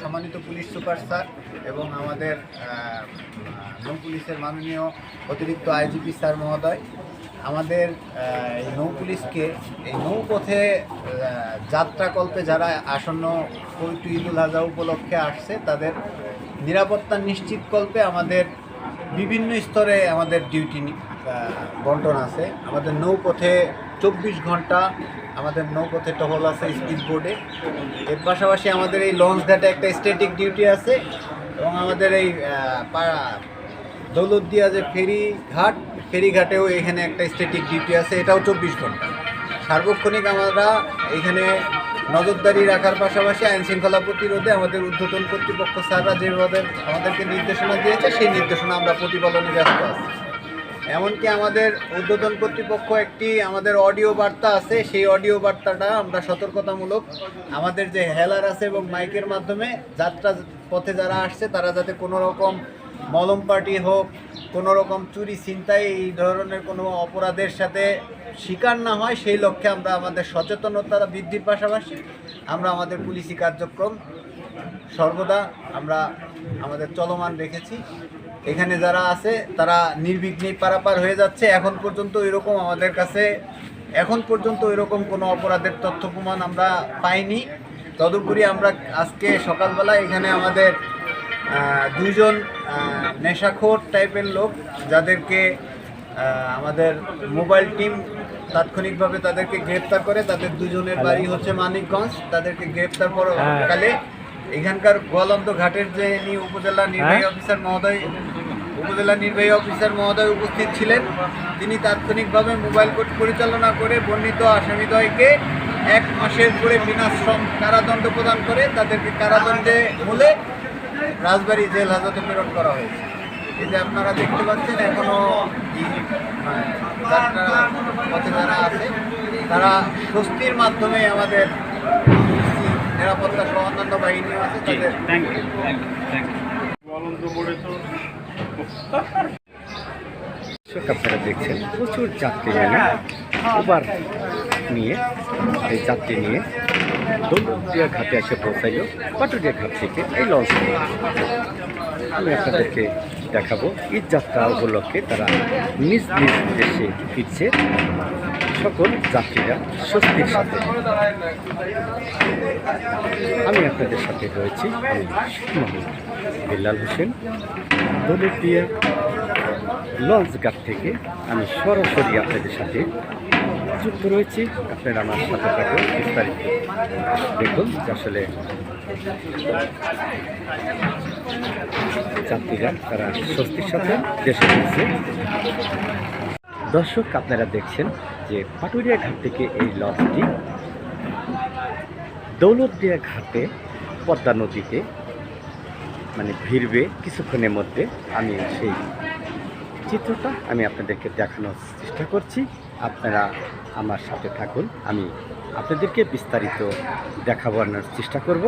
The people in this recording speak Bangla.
সম্মানিত পুলিশ সুপার স্যার এবং আমাদের নৌ পুলিশের মাননীয় অতিরিক্ত আইজিপি স্যার মহোদয়, আমাদের এই নৌ পুলিশকে এই নৌপথে যাত্রাকল্পে যারা আসন্ন পবিত্র ঈদুল আজহা উপলক্ষে আসছে, তাদের নিরাপত্তা নিশ্চিতকল্পে আমাদের বিভিন্ন স্তরে আমাদের ডিউটি বন্টন আছে। আমাদের নৌপথে চব্বিশ ঘণ্টা আমাদের নৌপথে টহল আছে স্পিড বোর্ডে এর পাশাপাশি আমাদের এই লঞ্চ ঘাটে একটা স্ট্যাটিক ডিউটি আছে এবং আমাদের এই দৌলতদিয়া যে ফেরি ঘাট, ফেরি ঘাটেও এখানে একটা স্ট্যাটিক ডিউটি আছে, এটাও চব্বিশ ঘণ্টা। সার্বক্ষণিক আমরা এখানে নজরদারি রাখার পাশাপাশি আইন শৃঙ্খলা প্রতিরোধে আমাদের ঊর্ধ্বতন কর্তৃপক্ষ স্যাররা যেভাবে আমাদেরকে নির্দেশনা দিয়েছে, সেই নির্দেশনা আমরা প্রতিপালনে ব্যস্ত আছি। এমনকি আমাদের উদ্বোধন কর্তৃপক্ষ একটি আমাদের অডিও বার্তা আছে, সেই অডিও বার্তাটা আমরা সতর্কতামূলক আমাদের যে হেলার আছে এবং মাইকের মাধ্যমে যাত্রা পথে যারা আসছে, তারা যাতে কোনো রকম মলম পার্টি হোক কোনো রকম চুরি ছিনতাই, এই ধরনের কোনো অপরাধের সাথে শিকার না হয়, সেই লক্ষ্যে আমরা আমাদের সচেতনতা বৃদ্ধির পাশাপাশি আমরা আমাদের পুলিশি কার্যক্রম সর্বদা আমরা আমাদের চলমান রেখেছি। এখানে যারা আছে তারা নির্বিঘ্নে পারাপার হয়ে যাচ্ছে। এখন পর্যন্ত এরকম আমাদের কাছে এখন পর্যন্ত এরকম কোনো অপরাধের তথ্য প্রমাণ আমরা পাইনি। তদুপরি আমরা আজকে সকালবেলা এখানে আমাদের আহ, নেশাখোর টাইপের লোক যাদেরকে আমাদের মোবাইল টিম তাৎক্ষণিকভাবে তাদেরকে গ্রেপ্তার করে তাদের দুজনের বাড়ি হচ্ছে মানিকগঞ্জ। তাদেরকে গ্রেপ্তার পরকালে এখানকার গোয়ালন্দ ঘাটের যে উপজেলা নির্বাহী অফিসার মহোদয় উপজেলা নির্বাহী অফিসার মহোদয় উপস্থিত ছিলেন। তিনি তাৎক্ষণিকভাবে মোবাইল কোর্ট পরিচালনা করে বর্ণিত আসামিদ্বয়কে এক মাসের করে বিনাশ্রম কারাদণ্ড প্রদান করে তাদেরকে কারাদণ্ডে মূলে রাজবাড়ী জেল হাজতে প্রেরণ করা হয়েছে। এই যে আপনারা দেখতে পাচ্ছেন এখনও এই, মানে, যাত্রা পথে যারা আছে তারা স্বস্তির মাধ্যমে আমাদের নিরাপত্তা সহ অন্যান্য বাহিনীও আছে তাদের। আপনারা দেখছেন প্রচুর যাত্রী নিয়ে উবার নিয়ে এই যাত্রী নিয়ে দৌলতদিয়া ঘাটে এসে পৌঁছাইল পাটুরিয়া ঘাট থেকে এই লঞ্চ আমি আপনাদেরকে দেখাবো ঈদ যাত্রা উপলক্ষে তারা নিজ নিজ দেশে ফিরছে। সকল যাত্রীরা স্বস্তির সাথে। আমি আপনাদের সাথে রয়েছি বিল্লাল হোসেন, দৌলতদিয়া লঞ্চ ঘাট থেকে আমি সরাসরি আপনাদের সাথে যুক্ত রয়েছি। আপনারা আমার সাথে থাকুন, বিস্তারিত দেখুন আসলে যাত্রীরা তারা স্বস্তির সাথে দেশে ফিরছে। দর্শক, আপনারা দেখছেন যে পাটুরিয়া ঘাট থেকে এই লঞ্চটি দৌলতদিয়া ঘাটে, পদ্মা নদীতে মানে ভিড়বে কিছুক্ষণের মধ্যে। আমি সেই চিত্রটা আমি আপনাদেরকে দেখানোর চেষ্টা করছি। আপনারা আমার সাথে থাকুন। আমি আপনাদেরকে বিস্তারিত দেখাবানোর চেষ্টা করব।